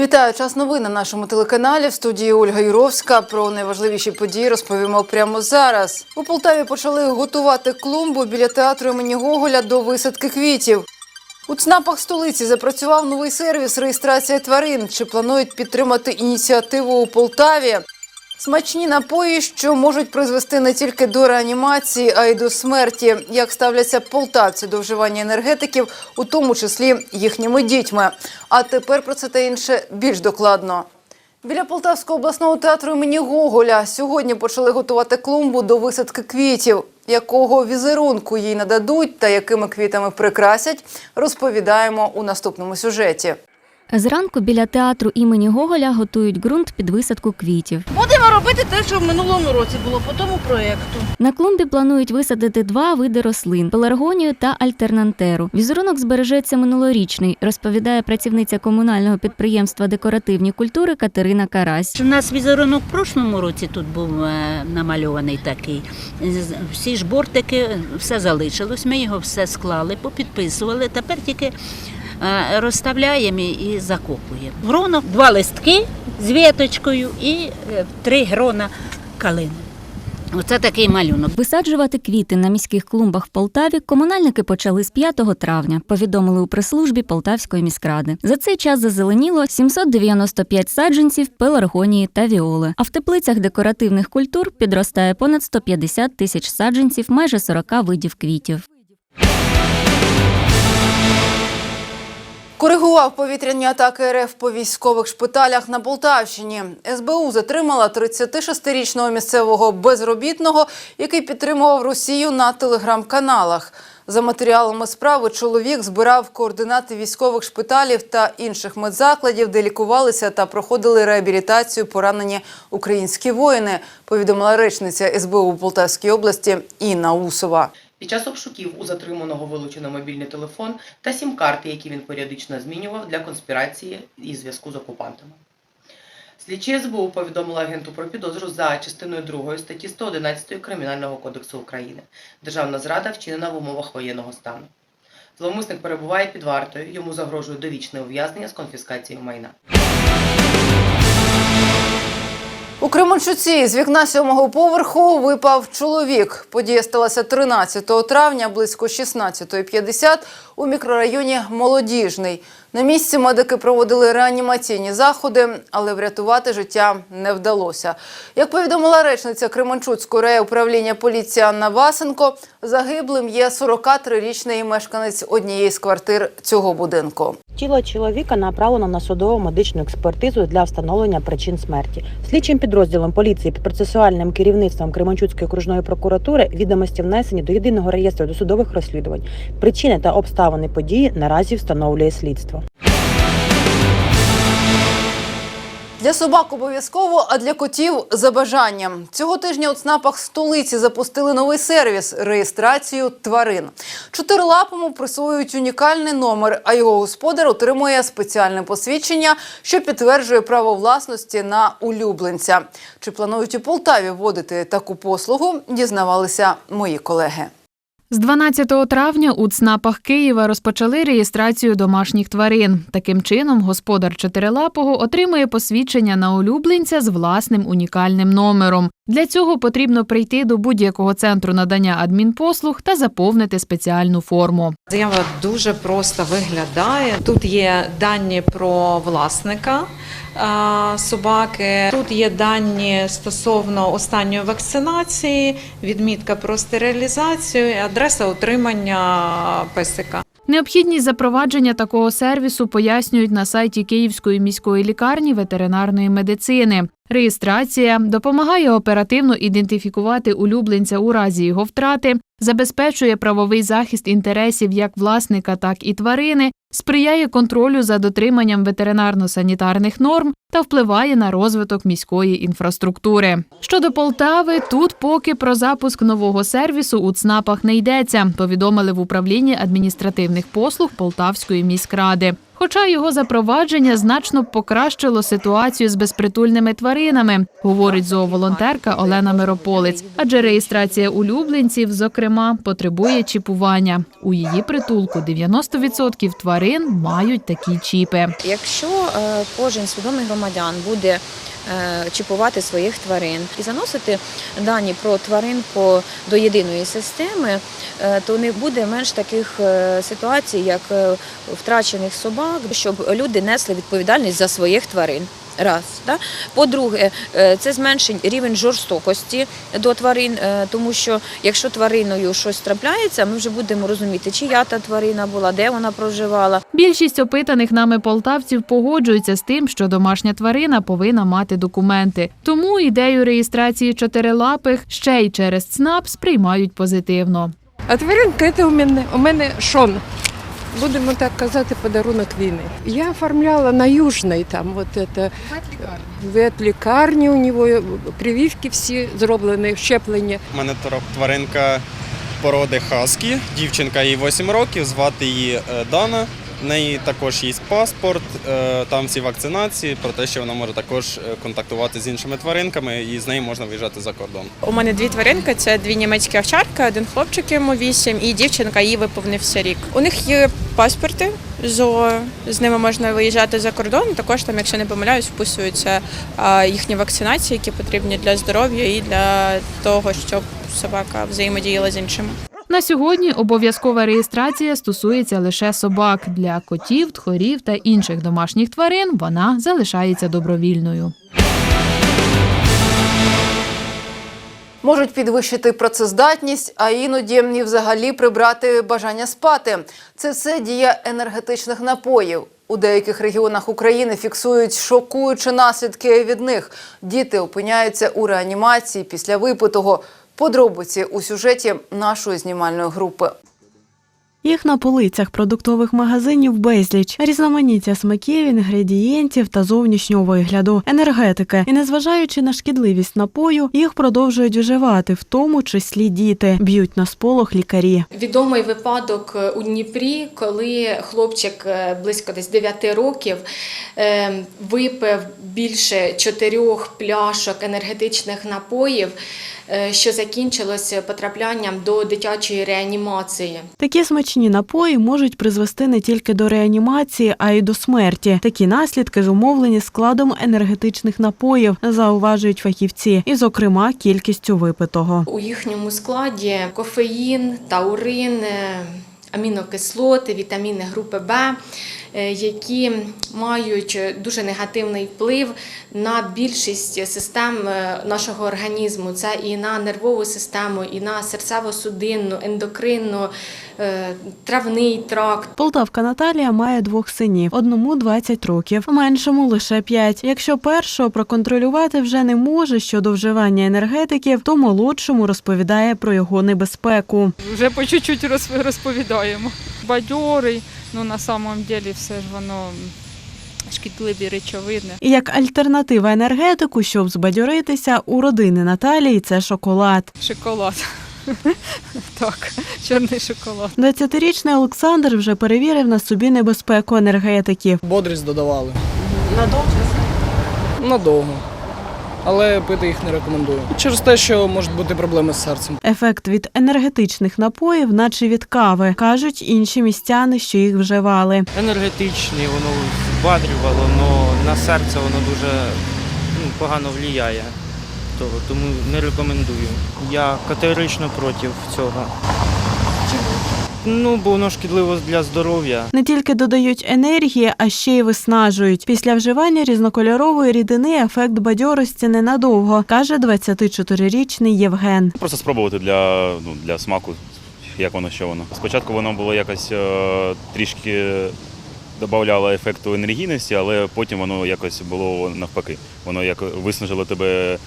Вітаю час новин на нашому телеканалі. В студії Ольга Юровська. Про найважливіші події розповімо прямо зараз. У Полтаві почали готувати клумбу біля театру імені Гоголя до висадки квітів. У ЦНАПах столиці запрацював новий сервіс реєстрація тварин. Чи планують підтримати ініціативу у Полтаві? Смачні напої, що можуть призвести не тільки до реанімації, а й до смерті. Як ставляться полтавці до вживання енергетиків, у тому числі їхніми дітьми. А тепер про це та інше більш докладно. Біля Полтавського обласного театру імені Гоголя сьогодні почали готувати клумбу до висадки квітів. Якого візерунку їй нададуть та якими квітами прикрасять, розповідаємо у наступному сюжеті. Зранку біля театру імені Гоголя готують ґрунт під висадку квітів. Будемо робити те, що в минулому році було по тому проєкту. На клумбі планують висадити два види рослин пеларгонію та альтернантеру. Візерунок збережеться минулорічний, розповідає працівниця комунального підприємства декоративні культури Катерина Карась. У нас візерунок в прошлому році тут був е, намальований такий. Всі ж бортики, все залишилось. Ми його все склали, попідписували. Тепер тільки е, розставляємо і- і закопуємо. Гроно, два листки з віточкою і е, три грона калини. Оце такий малюнок. Висаджувати квіти на міських клумбах в Полтаві комунальники почали з 5 травня. Повідомили у прес-службі Полтавської міськради. За цей час зазеленіло 795 саджанців пеларгонії та віоли. А в теплицях декоративних культур підростає понад 150 тисяч саджанців майже 40 видів квітів. Коригував повітряні атаки РФ по військових шпиталях на Полтавщині. СБУ затримала 36-річного місцевого безробітного, який підтримував Росію на телеграм-каналах. За матеріалами справи чоловік збирав координати військових шпиталів та інших медзакладів, де лікувалися та проходили реабілітацію поранені українські воїни. Повідомила речниця СБУ Полтавській області Інна Усова. Під час обшуків у затриманого вилучено мобільний телефон та сім-карти, які він періодично змінював для конспірації і зв'язку з окупантами. Слідчі СБУ повідомили агенту про підозру за частиною 2 статті 111 Кримінального кодексу України. Державна зрада вчинена в умовах воєнного стану. Зловмисник перебуває під вартою, йому загрожує довічне ув'язнення з конфіскацією майна. У Кременчуці з вікна сьомого поверху випав чоловік. Подія сталася 13 травня близько 16.50 у мікрорайоні Молодіжний. На місці медики проводили реанімаційні заходи, але врятувати життя не вдалося. Як повідомила речниця Кременчуцького райуправління поліції Анна Васенко, загиблим є 43-річний мешканець однієї з квартир цього будинку. Тіло чоловіка направлено на судово медичну експертизу для встановлення причин смерті. Слідчим підрозділом поліції під процесуальним керівництвом Кременчуцької окружної прокуратури відомості внесені до єдиного реєстру досудових розслідувань. Причини та обставини події наразі встановлює слідство. Для собак обов'язково, а для котів за бажанням. Цього тижня у ЦНАПах столиці запустили новий сервіс реєстрацію тварин. Чотирилапому присвоюють унікальний номер, а його господар отримує спеціальне посвідчення, що підтверджує право власності на улюбленця. Чи планують у Полтаві вводити таку послугу? Дізнавалися мої колеги. З 12 травня у ЦНАПах Києва розпочали реєстрацію домашніх тварин. Таким чином, господар чотирилапого отримує посвідчення на улюбленця з власним унікальним номером. Для цього потрібно прийти до будь-якого центру надання адмінпослуг та заповнити спеціальну форму. Заява дуже просто виглядає. Тут є дані про власника собаки. Тут є дані стосовно останньої вакцинації, відмітка про стерилізацію, і адреса утримання песика. Необхідність запровадження такого сервісу пояснюють на сайті Київської міської лікарні ветеринарної медицини. Реєстрація допомагає оперативно ідентифікувати улюбленця у разі його втрати, забезпечує правовий захист інтересів як власника, так і тварини, сприяє контролю за дотриманням ветеринарно-санітарних норм та впливає на розвиток міської інфраструктури. Щодо Полтави, тут поки про запуск нового сервісу у ЦНАПах не йдеться, повідомили в управлінні адміністративних послуг Полтавської міськради. Хоча його запровадження значно покращило ситуацію з безпритульними тваринами, говорить зооволонтерка Олена Мирополець. Адже реєстрація улюбленців, зокрема, потребує чіпування. У її притулку 90% тварин мають такі чіпи. Якщо е, кожен свідомий громадян буде е, чіпувати своїх тварин і заносити дані про тваринку до єдиної системи, е, то не буде менш таких ситуацій, як втрачених собак, щоб люди несли відповідальність за своїх тварин. Раз, да? По-друге, е, це зменшить рівень жорстокості до тварин, е, тому що якщо твариною щось трапляється, ми вже будемо розуміти, чия та тварина була, де вона проживала. Більшість опитаних нами полтавців погоджуються з тим, що домашня тварина повинна мати документи. Тому ідею реєстрації чотирилапих ще й через ЦНАП сприймають позитивно. А тваринка це у мене у мене шон. Будемо так казати, подарунок війни. Я оформляла на Южній, там от це, ветлікарні у нього, прививки всі зроблені, щеплення. У мене тваринка породи Хаскі, дівчинка їй 8 років, звати її е, Дана. Неї також є паспорт, е, там всі вакцинації, про те, що вона може також е, контактувати з іншими тваринками і з нею можна виїжджати за кордон. У мене дві тваринки: це дві німецькі овчарки, один хлопчик йому вісім, і дівчинка їй виповнився рік. У них є паспорти. ЗОО, з ними можна виїжджати за кордон. Також там, якщо не помиляюсь, вписуються їхні вакцинації, які потрібні для здоров'я і для того, щоб собака взаємодіяла з іншими. На сьогодні обов'язкова реєстрація стосується лише собак. Для котів, тхорів та інших домашніх тварин вона залишається добровільною. Можуть підвищити працездатність, а іноді і взагалі прибрати бажання спати. Це все дія енергетичних напоїв. У деяких регіонах України фіксують шокуючі наслідки від них. Діти опиняються у реанімації після випитого. Подробиці у сюжеті нашої знімальної групи. Їх на полицях продуктових магазинів безліч, різноманіття смаків, інгредієнтів та зовнішнього вигляду, енергетики. І незважаючи на шкідливість напою, їх продовжують вживати, в тому числі діти, б'ють на сполох лікарі. Відомий випадок е, у Дніпрі, коли хлопчик е, близько десь 9 років е, випив більше чотирьох пляшок енергетичних напоїв, що закінчилося потраплянням до дитячої реанімації. Такі смачні напої можуть призвести не тільки до реанімації, а й до смерті. Такі наслідки зумовлені складом енергетичних напоїв, зауважують фахівці, і, зокрема, кількістю випитого. У їхньому складі кофеїн, таурин, е, амінокислоти, вітаміни групи Б, е, які мають дуже негативний вплив на більшість систем е, нашого організму. Це і на нервову систему, і на серцево-судинну, ендокринну, травний тракт. Полтавка Наталія має двох синів. Одному 20 років, меншому лише 5. Якщо першого проконтролювати вже не може щодо вживання енергетиків, то молодшому розповідає про його небезпеку. Вже по чуть-чуть розповідаємо. Бадьорий, ну на самом деле все ж воно шкідливі речовини. І як альтернатива енергетику, щоб збадьоритися, у родини Наталії це шоколад. Шоколад. Так, чорний шоколад. 20-річний Олександр вже перевірив на собі небезпеку енергетиків. Бодрість додавали. Надовго? Надовго. Але пити їх не рекомендую. Через те, що можуть бути проблеми з серцем. Ефект від енергетичних напоїв, наче від кави, кажуть інші містяни, що їх вживали. Енергетичний, воно збадрювало, але на серце воно дуже ну, погано впливає. Тому не рекомендую. Я категорично проти цього. Ну, бо воно шкідливо для здоров'я. Не тільки додають енергії, а ще й виснажують. Після вживання різнокольорової рідини ефект бадьорості ненадовго, каже 24-річний Євген. Просто спробувати для, ну, для смаку, як воно, що воно. Спочатку воно було якось е, трішки додавало ефекту енергійності, але потім воно якось було навпаки. Воно як виснажило тебе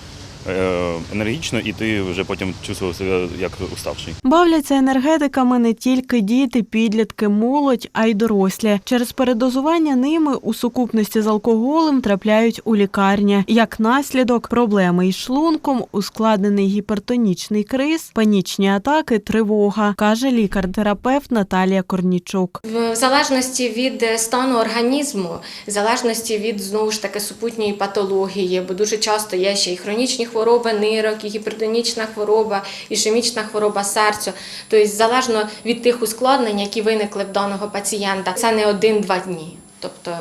енергічно, і ти вже потім чувствував себе як уставший. Бавляться енергетиками не тільки діти, підлітки, молодь, а й дорослі. Через передозування ними у сукупності з алкоголем трапляють у лікарні. Як наслідок, проблеми із шлунком, ускладнений гіпертонічний криз, панічні атаки, тривога, каже лікар-терапевт Наталія Корнічук. В залежності від е, стану організму, в залежності від знову ж таки супутньої патології, бо дуже часто є ще і хронічні хвороби нирок, і гіпертонічна хвороба, ішемічна хвороба серцю. Тобто, залежно від тих ускладнень, які виникли в даного пацієнта, це не один-два дні. Тобто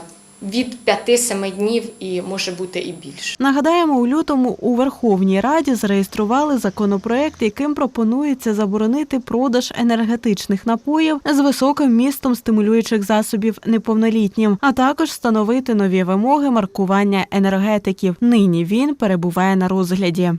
від 5-7 днів і може бути і більше. Нагадаємо, у лютому у Верховній Раді зареєстрували законопроект, яким пропонується заборонити продаж енергетичних напоїв з високим містом стимулюючих засобів неповнолітнім, а також встановити нові вимоги маркування енергетиків. Нині він перебуває на розгляді.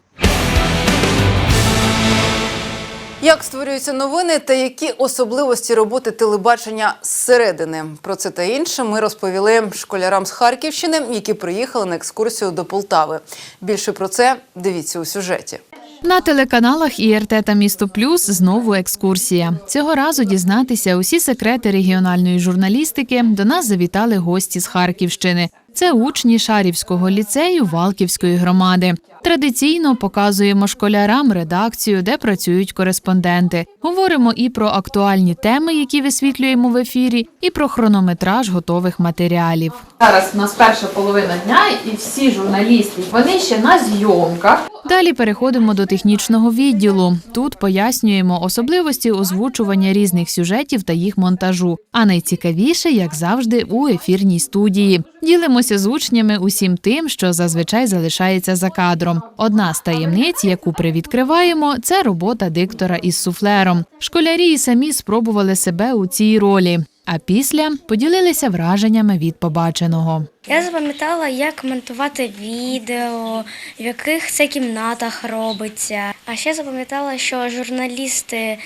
Як створюються новини та які особливості роботи телебачення зсередини? Про це та інше ми розповіли школярам з Харківщини, які приїхали на екскурсію до Полтави. Більше про це дивіться у сюжеті. На телеканалах ІРТ та Місто Плюс знову екскурсія. Цього разу дізнатися усі секрети регіональної журналістики до нас завітали гості з Харківщини. Це учні Шарівського ліцею Валківської громади. Традиційно показуємо школярам редакцію, де працюють кореспонденти. Говоримо і про актуальні теми, які висвітлюємо в ефірі, і про хронометраж готових матеріалів. Зараз у нас перша половина дня, і всі журналісти вони ще на зйомках. Далі переходимо до технічного відділу. Тут пояснюємо особливості озвучування різних сюжетів та їх монтажу. А найцікавіше, як завжди, у ефірній студії. Ділимося з учнями усім тим, що зазвичай залишається за кадром. Одна з таємниць, яку привідкриваємо, це робота диктора із суфлером. Школярі і самі спробували себе у цій ролі. А після поділилися враженнями від побаченого. Я запам'ятала, як монтувати відео, в яких це кімнатах робиться. А ще запам'ятала, що журналісти,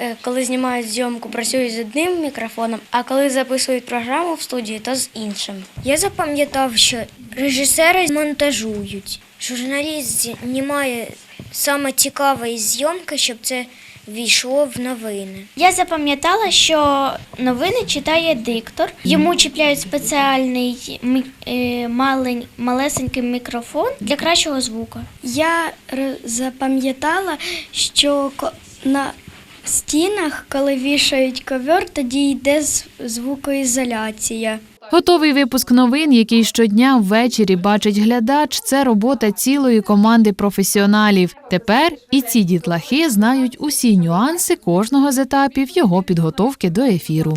е, коли знімають зйомку, працюють з одним мікрофоном, а коли записують програму в студії, то з іншим. Я запам'ятав, що режисери монтажують. Журналіст знімає саме цікаве із зйомки, щоб це війшло в новини. Я запам'ятала, що новини читає диктор. Йому чіпляють спеціальний е, малень- малесенький мікрофон для кращого звуку. Я запам'ятала, що на стінах, коли вішають ковер, тоді йде звукоізоляція. Готовий випуск новин, який щодня ввечері бачить глядач, це робота цілої команди професіоналів. Тепер і ці дітлахи знають усі нюанси кожного з етапів його підготовки до ефіру.